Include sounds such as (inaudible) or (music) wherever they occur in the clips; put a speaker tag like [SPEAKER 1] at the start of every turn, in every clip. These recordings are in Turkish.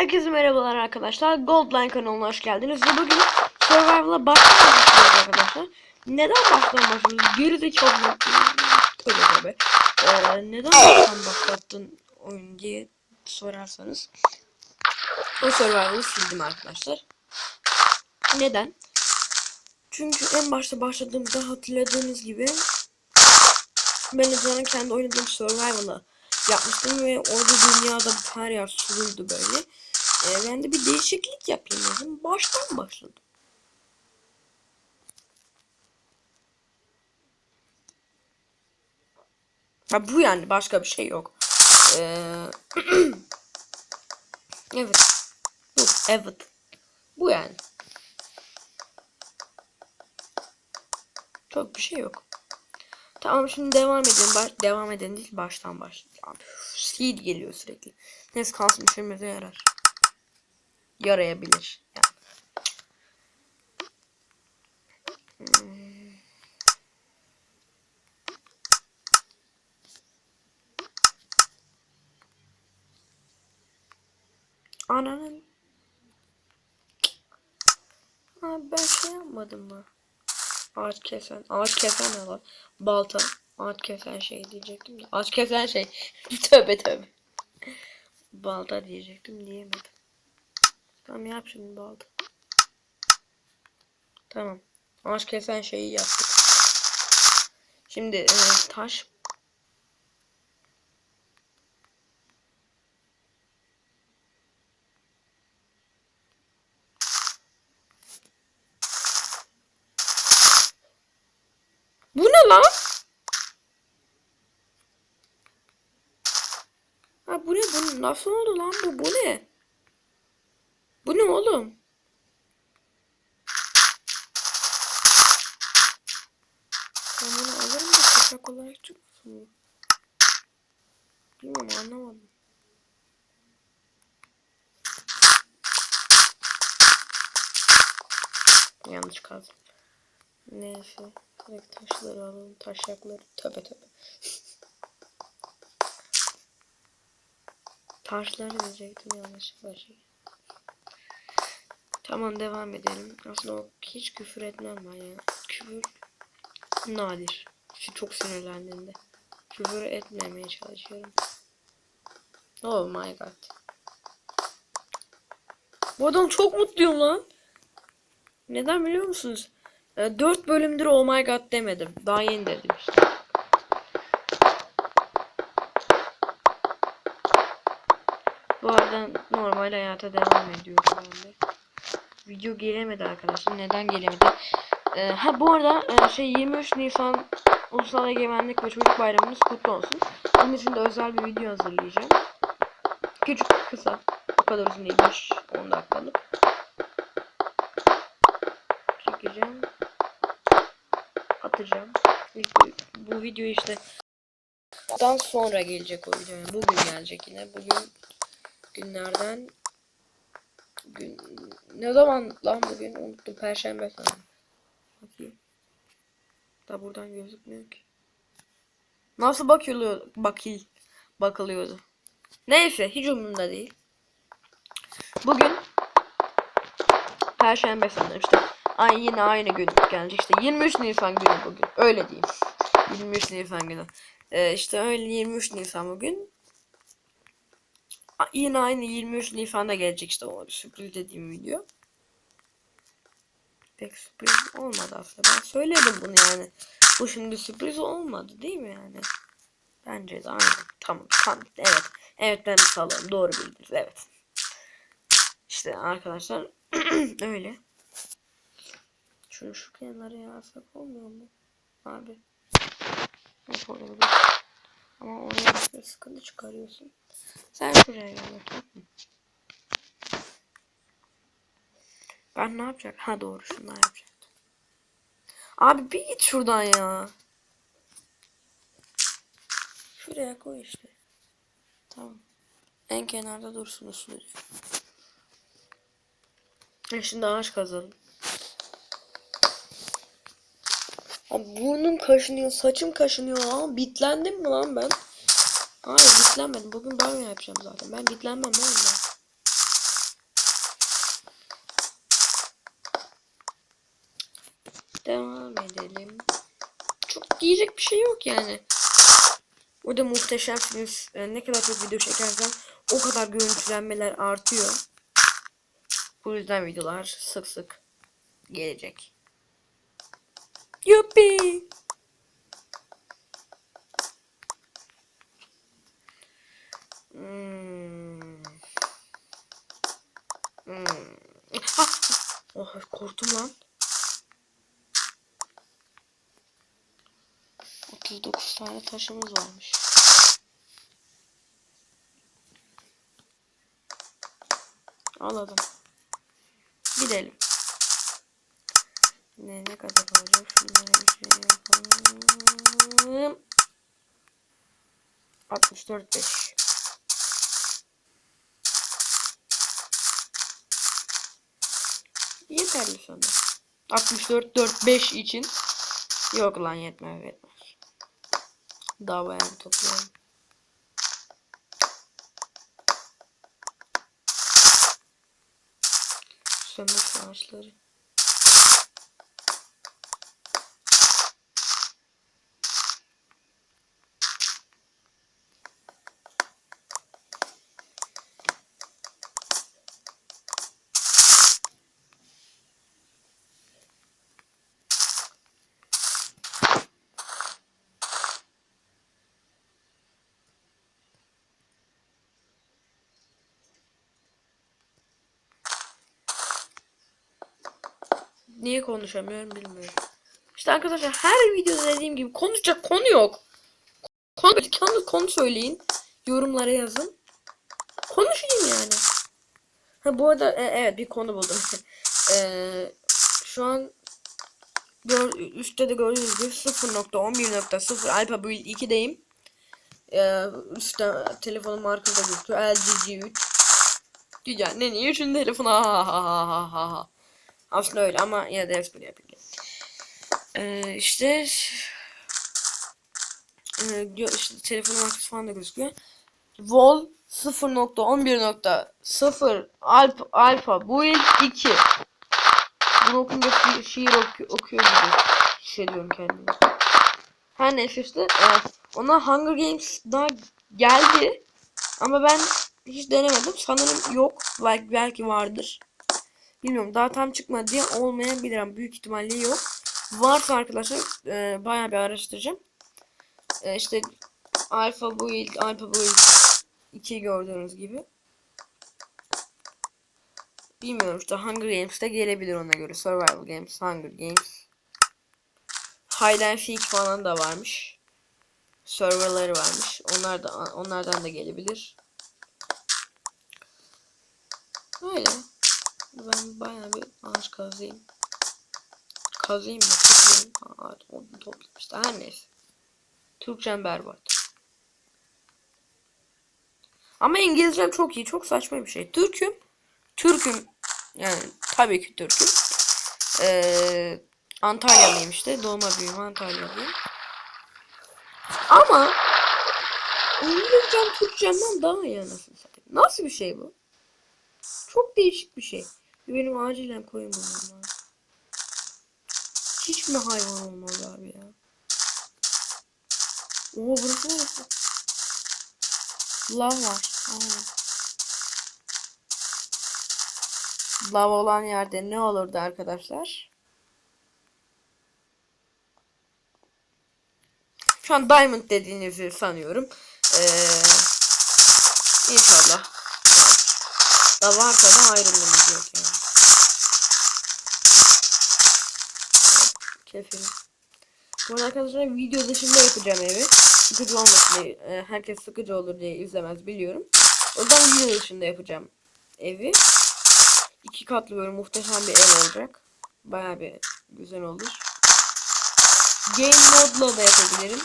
[SPEAKER 1] Herkese merhabalar arkadaşlar. Goldline kanalına hoş geldiniz. Ve bugün Survival'a baştan başlıyoruz arkadaşlar. Neden baştan başlıyoruz? Gerizekalı. Tövbe tövbe. Ee, neden baştan başlattın oyun diye sorarsanız. O Survival'ı sildim arkadaşlar. Neden? Çünkü en başta başladığımda hatırladığınız gibi ben Ezan'ın kendi oynadığım Survival'ı yapmıştım ve orada dünyada her yer suluydu böyle. Ee, ben de bir değişiklik yapayım dedim. Baştan başladım. Ha, bu yani başka bir şey yok. Ee, (clears throat) evet. Bu evet. Bu yani. Çok bir şey yok. Tamam şimdi devam edelim. Baş, devam edelim değil baştan başlayacağım. Seed geliyor sürekli. Neyse kalsın işimize yarar. Yarayabilir. Yani. Ananın. Abi ben şey yapmadım mı? Ağaç kesen. Ağaç kesen ne lan? Balta. Ağaç kesen şey diyecektim. Ağaç kesen şey. (laughs) tövbe tövbe. Balta diyecektim diyemedim. Tamam yap şimdi balta. Tamam. Ağaç kesen şeyi yaptık. Şimdi e, taş. Bu ne lan? Ha bu ne? Bu nasıl oldu lan bu? Bu ne? Bu ne oğlum? Ben bunu alırım da toprak olarak çıkmasın. Bilmiyorum anlamadım. Yanlış kazdım. Neyse. Direkt taşları alalım. Taşakları. Töbe töbe. (laughs) Taşları diyecektim yanlışlıkla şey. Tamam devam edelim. Aslında hiç küfür etmem ben ya. Küfür nadir. Şu çok sinirlendiğinde. Küfür etmemeye çalışıyorum. Oh my god. Bu adam çok mutluyum lan. Neden biliyor musunuz? 4 bölümdür oh my god demedim. Daha yeni dedim işte. Bu arada normal hayata devam ediyorum ben de. Video gelemedi arkadaşlar. Neden gelemedi? Ee, ha bu arada e, şey 23 Nisan Ulusal Egemenlik ve Çocuk Bayramınız kutlu olsun. Bunun için de özel bir video hazırlayacağım. Küçük kısa. O kadar uzun değil. 5-10 dakikalık. Çekeceğim. Atacağım. İlk bu, bu video işte dan sonra gelecek o video. Yani bugün gelecek yine. Bugün günlerden gün ne zaman lan bugün unuttum perşembe sanırım. Bakayım. Da buradan gözükmüyor ki. Nasıl bakılıyor bakil bakılıyordu. Neyse hiç umurumda değil. Bugün perşembe sanırım işte. Ay yine aynı gün geldi işte 23 Nisan günü bugün. Öyle diyeyim. 23 Nisan günü. Ee, işte öyle 23 Nisan bugün. Yine aynı 23 Nisan'da gelecek işte o sürpriz dediğim video. Pek sürpriz olmadı aslında. Ben söyledim bunu yani. Bu şimdi sürpriz olmadı değil mi yani? Bence de aynen. Tamam. Tamam. Evet. Evet ben salıyorum. Doğru bildiniz. Evet. İşte arkadaşlar (clears throat) öyle. Şunu şu kenara yazsak olmuyor mu? Abi. Nasıl oluyor? Ama oraya bir sıkıntı çıkarıyorsun. Sen şuraya gel bakayım. Ben ne yapacak? Ha doğru şundan yapacaktım. Abi bir git şuradan ya. Şuraya koy işte. Tamam. En kenarda dursun usulü. E şimdi ağaç kazalım. Abi burnum kaşınıyor, saçım kaşınıyor ama bitlendim mi lan ben? Hayır bitlenmedim. Bugün banyo yapacağım zaten. Ben bitlenmem oğlum ben. Devam edelim. Çok diyecek bir şey yok yani. Burada muhteşemsiniz. E, ne kadar çok video çekersem o kadar görüntülenmeler artıyor. Bu yüzden videolar sık sık gelecek. Yuppi! Hmm. Hmm. Oh, korktum lan. 39 tane taşımız varmış. Alalım. Gidelim. Ne ne kadar olacak? Şunlara bir şey yapalım. 64 5. Yeterli sana. 64 4 5 için yok lan yetmez yetmez. Daha bayağı toplayalım. Sömür ağaçları. Niye konuşamıyorum bilmiyorum. İşte arkadaşlar her videoda dediğim gibi konuşacak konu yok. Konu, konu, konu söyleyin. Yorumlara yazın. Konuşayım yani. Ha bu arada e, evet bir konu buldum. (laughs) e, şu an gör, üstte de gördüğünüz gibi 0.11.0 Alpha Build 2'deyim. E, üstte telefonun markası da gözüküyor. LG G3. Güzel. Ne niye telefonu? (laughs) Ha ha ha ha ha ha. Aslında öyle ama yine de espri yapayım. Ee, işte, e, işte telefonun markası falan da gözüküyor. Vol 0.11.0 Alp, Alpha Build 2 Bunu okunca şi- şiir oku- okuyor gibi hissediyorum kendimi. Her neyse işte e, ona Hunger Games daha geldi ama ben hiç denemedim. Sanırım yok. Belki, belki vardır. Bilmiyorum daha tam çıkmadı diye olmayabilir ama büyük ihtimalle yok. Varsa arkadaşlar e, bayağı bir araştıracağım. E, işte Alpha Build, Alpha Build 2 gördüğünüz gibi. Bilmiyorum işte Hunger Games'te gelebilir ona göre. Survival Games, Hunger Games. Hide and Seek falan da varmış. Serverları varmış. Onlar da onlardan da gelebilir. Öyle. Ben bayağı bir ağaç kazayım. Kazayım mı? Toplayayım. Aa, onu toplayayım işte. Her neyse. Türkçem berbat. Ama İngilizcem çok iyi. Çok saçma bir şey. Türk'üm. Türk'üm. Yani tabii ki Türk'üm. Ee, Antalyalıyım işte. Doğma büyüme Antalyalıyım. Ama İngilizcem Türkçemden daha iyi anasını satayım. Nasıl bir şey bu? Çok değişik bir şey. Benim acilen koyun bulmam lazım. Hiç mi hayvan olmaz abi ya? Oo burası neresi? Lav var. Aa. Lav olan yerde ne olurdu arkadaşlar? Şu an diamond dediğinizi sanıyorum. Ee, inşallah. Da varsa da ayrılmamız yok yani. Kefilim. Bu arkadaşlar video dışında yapacağım evi. Sıkıcı olmasın diye. e, Herkes sıkıcı olur diye izlemez biliyorum. O yüzden video dışında yapacağım evi. İki katlı böyle muhteşem bir ev olacak. Baya bir güzel olur. Game modla da yapabilirim.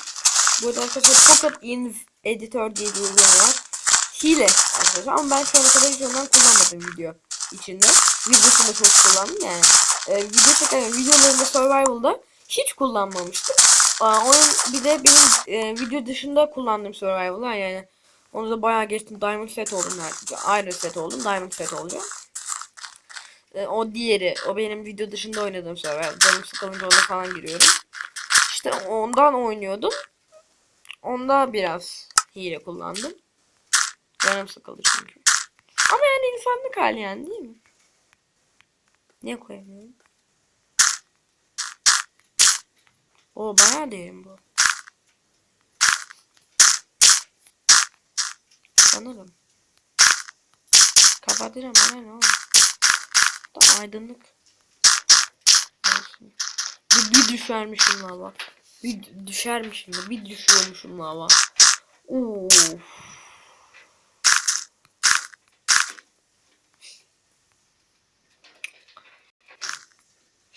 [SPEAKER 1] Bu arada arkadaşlar Pocket In Editor diye bir uygulama var. Hile arkadaşlar ama ben şu ana kadar hiç ondan kullanmadım video içinde. Videosunu çok kullandım yani. Ee, video çeken videolarında Survival'da hiç kullanmamıştım. Aa, onun bir de benim e, video dışında kullandığım Survival'lar yani. Onu da bayağı geçtim. Diamond set oldum neredeyse. Iron set oldum. Diamond set olacağım. e, o diğeri. O benim video dışında oynadığım server. Canım sıkılınca ona falan giriyorum. İşte ondan oynuyordum. Onda biraz hile kullandım. Canım sıkıldı çünkü. Ama yani insanlık hali yani değil mi? Niye koyamıyorum? O bayağı derin bu. Sanırım. Kapatacağım bana ne oğlum. Da aydınlık. Olsun. Bir, bir düşermişim lava. Bir düşermişim de bir düşüyormuşum lava. Uf.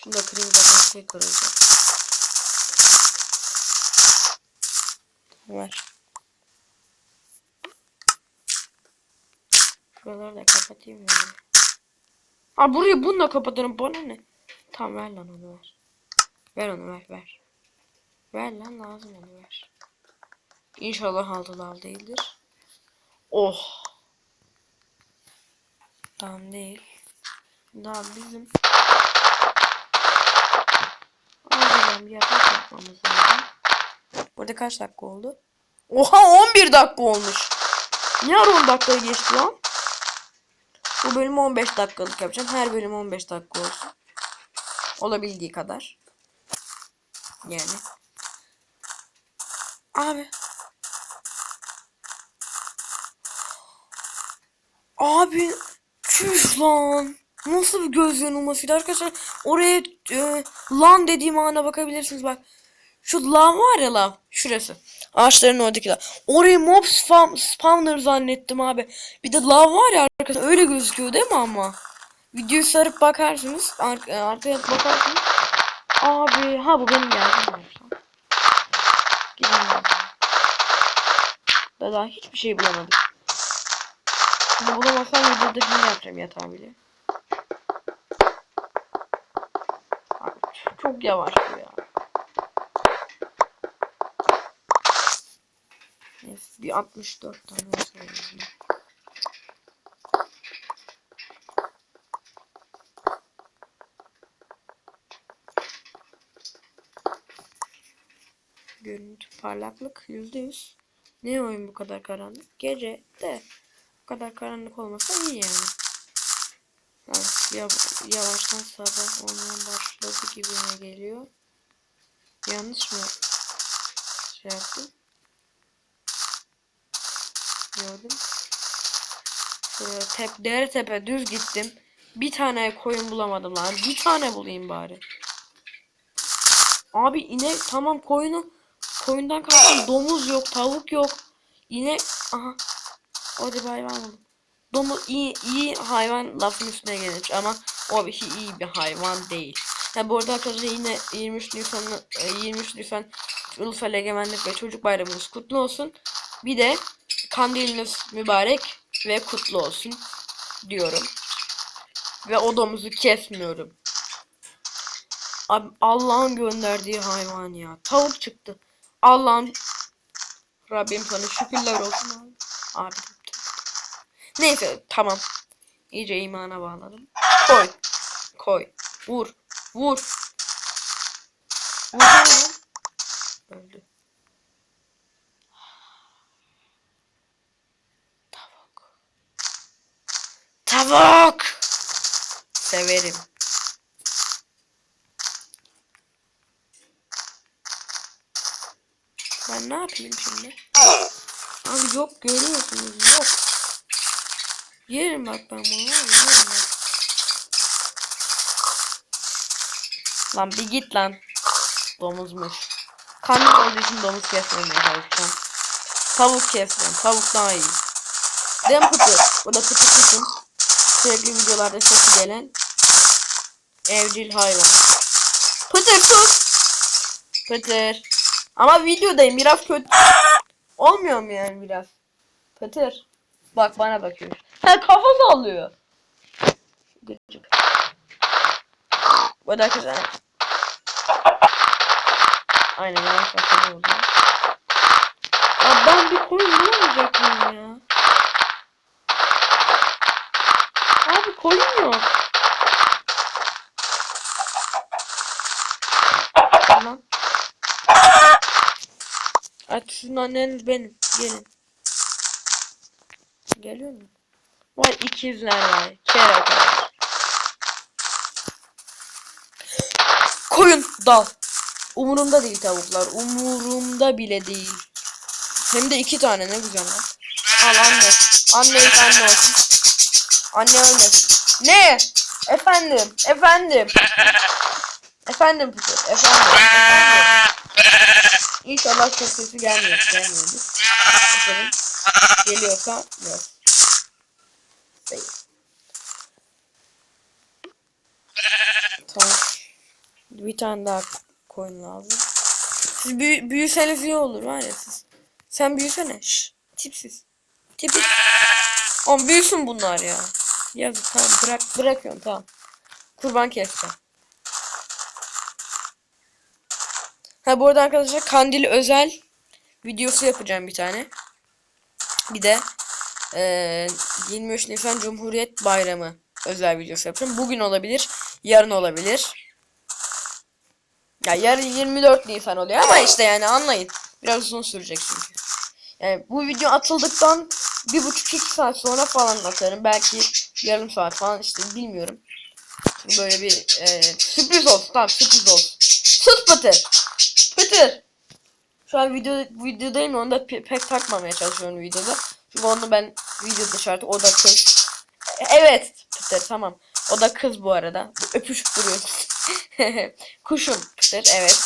[SPEAKER 1] Şunu da kırayım zaten şey kırılacak. Ver. Şuraları da kapatayım yani. Ha burayı bununla kapatırım bana ne? Tamam ver lan onu ver. Ver onu ver ver. Ver lan lazım onu ver. İnşallah aldı lav değildir. Oh. Tamam değil. Daha bizim Acilen bir yatak yapmamız lazım. Burada kaç dakika oldu? Oha 11 dakika olmuş. Niye ara 10 dakikayı geçti lan? Bu bölümü 15 dakikalık yapacağım. Her bölüm 15 dakika olsun. Olabildiği kadar. Yani. Abi. Abi. Çüş lan. Nasıl bir göz yanılmasıydı arkadaşlar. Oraya e, lan dediğim ana bakabilirsiniz bak. Şu lan var ya lan. Şurası. Ağaçların oradaki lan. Orayı mob spam, spawner zannettim abi. Bir de lav var ya arkadaşlar. Öyle gözüküyor değil mi ama? Videoyu sarıp bakarsınız. Ar e, arkaya bakarsınız. Abi. Ha bu benim geldim. Gidelim. Daha hiçbir şey bulamadık. Bunu bulamazsam videodakini yapacağım yatağı bile. Abi, çok yavaş bu ya. Bir 64 tane sayalım. Görüntü parlaklık %100. Ne oyun bu kadar karanlık? Gece de bu kadar karanlık olmasa iyi yani. Yavaştan sabah olmaya başladı gibime geliyor. Yanlış mı şey yaptım? Gördüm. Tep dere tepe düz gittim. Bir tane koyun bulamadım lan. Bir tane bulayım bari. Abi inek tamam koyunu koyundan kalktım domuz yok tavuk yok. İnek aha. Hadi hayvan buldum. Domuz iyi, iyi hayvan lafın üstüne gelir ama o bir şey iyi bir hayvan değil. Ha bu arada arkadaşlar yine 23 Nisan 23 Nisan Ulusal Egemenlik ve Çocuk Bayramımız kutlu olsun. Bir de kandiliniz mübarek ve kutlu olsun diyorum. Ve o domuzu kesmiyorum. Allah'ın gönderdiği hayvan ya. Tavuk çıktı. Allah'ın Rabbim sana şükürler olsun abi. Abi. Neyse tamam. İyice imana bağladım. Koy. Koy. Vur. Vur. Vur. lan. Öldü. Tavuk. Tavuk. Severim. Ben ne yapayım şimdi? Abi yok görüyorsunuz yok. Yerim bak ben bunu yerim bak. Lan bir git lan. Domuzmuş. Kanlı olduğu için domuz kesmemeye çalışacağım. Tavuk keseceğim. Tavuk daha iyi. Dem pıtı. Bu da pıtı pıtım. Sürekli videolarda sesi gelen evcil hayvan. Pıtır sus. Pıtır. Ama videodayım biraz kötü. Olmuyor mu yani biraz? Pıtır. Bak bana bakıyor kafa sallıyor. Bu da güzel. Aynen ben kafa oldu. Ya ben bir koyun bulamayacak ya? Abi koyun yok. Tamam. Aç şunun anneniz benim. Gelin. Geliyor mu? Vay ikizler var. Kere. Koyun dal. Umurumda değil tavuklar. Umurumda bile değil. Hem de iki tane ne güzel lan. Al anne. Anne anne olsun. Anne ölmesin. Ne? Efendim. Efendim. Efendim Peter. Efendim. Efendim. İnşallah çok sesi gelmiyor. Gelmiyordur. Geliyorsa yok. Değil. Tamam. Bir tane daha koyun lazım. Siz büyü büyüseniz iyi olur var ya siz. Sen büyüsene. Şş, tipsiz. Tipsiz. Oğlum büyüsün bunlar ya. Yazık tamam bırak bırakıyorum tamam. Kurban keseceğim. Ha bu arada arkadaşlar kandil özel videosu yapacağım bir tane. Bir de eee 23 Nisan Cumhuriyet Bayramı özel videosu yapacağım. Bugün olabilir, yarın olabilir. Ya yarın 24 Nisan oluyor ama işte yani anlayın. Biraz uzun sürecek çünkü. Yani bu video atıldıktan bir buçuk iki saat sonra falan atarım. Belki yarım saat falan işte bilmiyorum. Böyle bir eee, sürpriz olsun. Tamam sürpriz olsun. Sus Pıtır. Pıtır. Şu an video videodayım onu da pe- pek takmamaya çalışıyorum videoda. Çünkü onu ben video dışarıda o da kız. E- Evet Pıtır tamam. O da kız bu arada. Öpüşüp duruyor. (laughs) Kuşum Pıtır evet.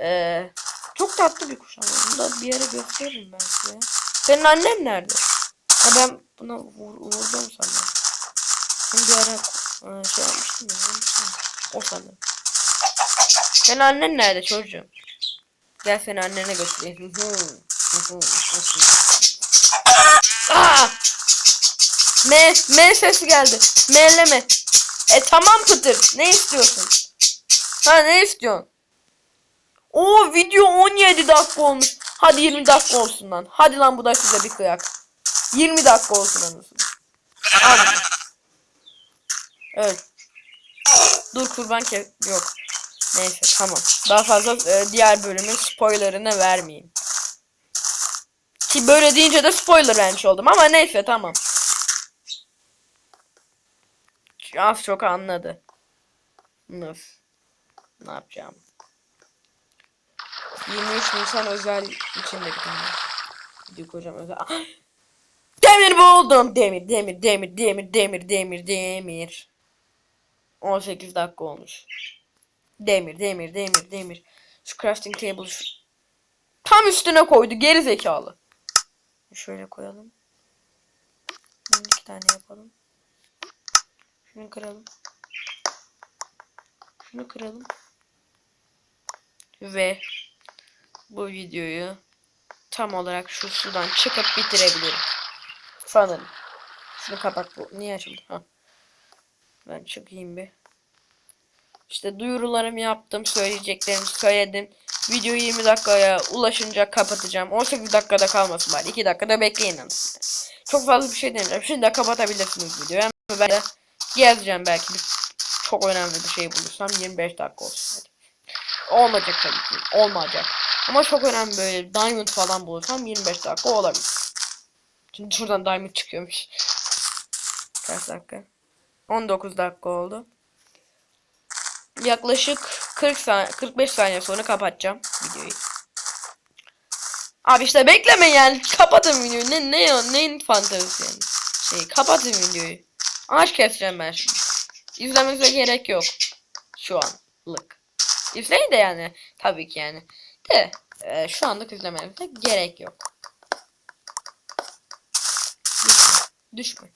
[SPEAKER 1] Ee, çok tatlı bir kuş ama bunu da bir yere gösteririm ben size. Senin annen nerede? Ha ben buna vur, vurdum sandım. Ben bir ara e, şey yapmıştım ya. O sandım. Senin annen nerede çocuğum? Gel seni annene götüreyim. (laughs) Aa! M, M sesi geldi. M'leme. E tamam Pıtır. Ne istiyorsun? Ha ne istiyorsun? O video 17 dakika olmuş. Hadi 20 dakika olsun lan. Hadi lan bu da size bir kıyak. 20 dakika olsun. Al bunu. Öl. Dur kurban ke yok. Neyse tamam. Daha fazla e, diğer bölümün spoilerını vermeyeyim. Ki böyle deyince de spoiler vermiş oldum ama neyse tamam. Az çok anladı. Nasıl? Ne yapacağım? 23 Nisan özel içinde bir koyacağım özel. Ah! Demir buldum. Demir, demir, demir, demir, demir, demir, demir. 18 dakika olmuş. Demir, demir, demir, demir. Şu crafting table şu... tam üstüne koydu geri zekalı. Şöyle koyalım. Bunu iki tane yapalım. Şunu kıralım. Şunu kıralım. Ve bu videoyu tam olarak şu sudan çıkıp bitirebilirim. Sanırım. Şunu kapat bu. Niye açıldı? Ha. Ben çıkayım bir. İşte duyurularımı yaptım. Söyleyeceklerimi söyledim. Videoyu 20 dakikaya ulaşınca kapatacağım. 18 dakikada kalmasın bari. 2 dakikada bekleyin. Çok fazla bir şey demeyeceğim. Şimdi de kapatabilirsiniz videoyu. Ben de gezeceğim belki. Bir, çok önemli bir şey bulursam 25 dakika olsun. Hadi. Olmayacak tabii ki. Olmayacak. Ama çok önemli böyle diamond falan bulursam 25 dakika olabilir. Şimdi şuradan diamond çıkıyormuş. Kaç dakika? 19 dakika oldu. Yaklaşık 40 saniye 45 saniye sonra kapatacağım videoyu. Abi işte bekleme yani kapatın videoyu. Ne ne ya neyin fantezisi yani. Şey kapatın videoyu. Ağaç keseceğim ben şimdi. İzlemenize gerek yok. Şu anlık. İzleyin de yani. Tabii ki yani. De e, şu anlık izlemenize gerek yok. Düşme.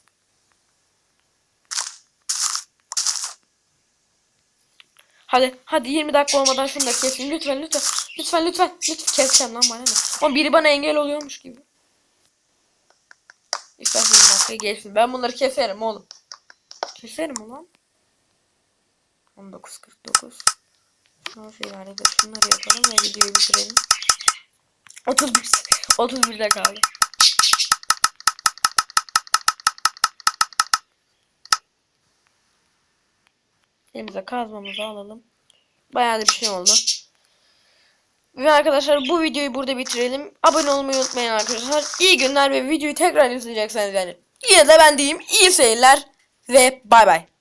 [SPEAKER 1] Hadi hadi 20 dakika olmadan şunu da kesin lütfen lütfen lütfen lütfen lütfen keseceğim lan bana ne ama biri bana engel oluyormuş gibi İstersen 20 dakika geçsin ben bunları keserim oğlum keserim ulan 19.49 Şunu şey var da şunları yapalım ve videoyu bitirelim 31 31'de kaldı Elimize kazmamızı alalım. Bayağı da bir şey oldu. Ve arkadaşlar bu videoyu burada bitirelim. Abone olmayı unutmayın arkadaşlar. İyi günler ve videoyu tekrar izleyecekseniz yani. Yine de ben diyeyim iyi seyirler ve bay bay.